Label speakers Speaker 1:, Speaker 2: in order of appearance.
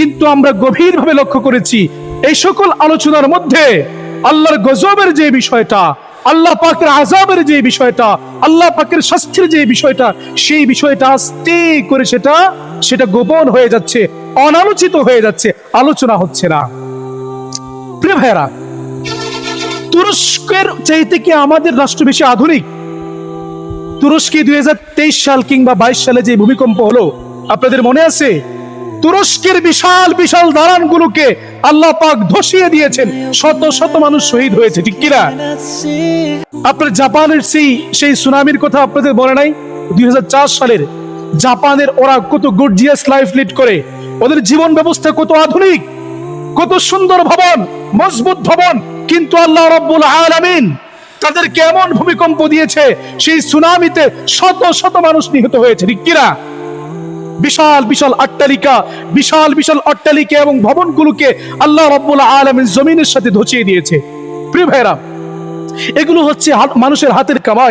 Speaker 1: কিন্তু আমরা গভীরভাবে লক্ষ্য করেছি এই সকল আলোচনার মধ্যে আল্লাহর গজবের যে বিষয়টা, আল্লাহ পাকের আজাবের যে বিষয়টা, আল্লাহ পাকের শাস্তির যে বিষয়টা, সেই বিষয়টা আস্তে করে সেটা সেটা গোপন হয়ে যাচ্ছে, অনালোচিত হয়ে যাচ্ছে, আলোচনা হচ্ছে না। প্রিয় ভাইয়েরা, তুরস্কের চাইতে কি আমাদের রাষ্ট্র বেশি আধুনিক? তুরস্কে দুই সাল কিংবা বাইশ সালে যে ভূমিকম্প হলো, আপনাদের মনে আছে? তুরস্কের বিশাল বিশাল দালানগুলোকে আল্লাহ পাক ধসিয়ে দিয়েছেন। শত শত মানুষ শহীদ হয়েছে, ঠিক কিনা? আপনার জাপানের সেই সেই সুনামির কথা আপনাদের বলে নাই? দুই সালের জাপানের ওরা কত গর্জিয়াস লাইফ লিড করে। ওদের জীবন ব্যবস্থা কত আধুনিক, কত সুন্দর ভবন, মজবুত ভবন, কিন্তু আল্লাহ রব্বুল আলামিন তাদের কেমন ভূমিকম্প দিয়েছে, সেই সুনামিতে শত শত মানুষ নিহত হয়েছে, ঠিক কিনা? বিশাল বিশাল অট্টালিকা, বিশাল বিশাল অট্টালিকা এবং ভবনগুলোকে আল্লাহ রব্বুল আলমের জমিনের সাথে ধসিয়ে দিয়েছে। প্রিয় ভাইরা এগুলো হচ্ছে মানুষের হাতের কামাই।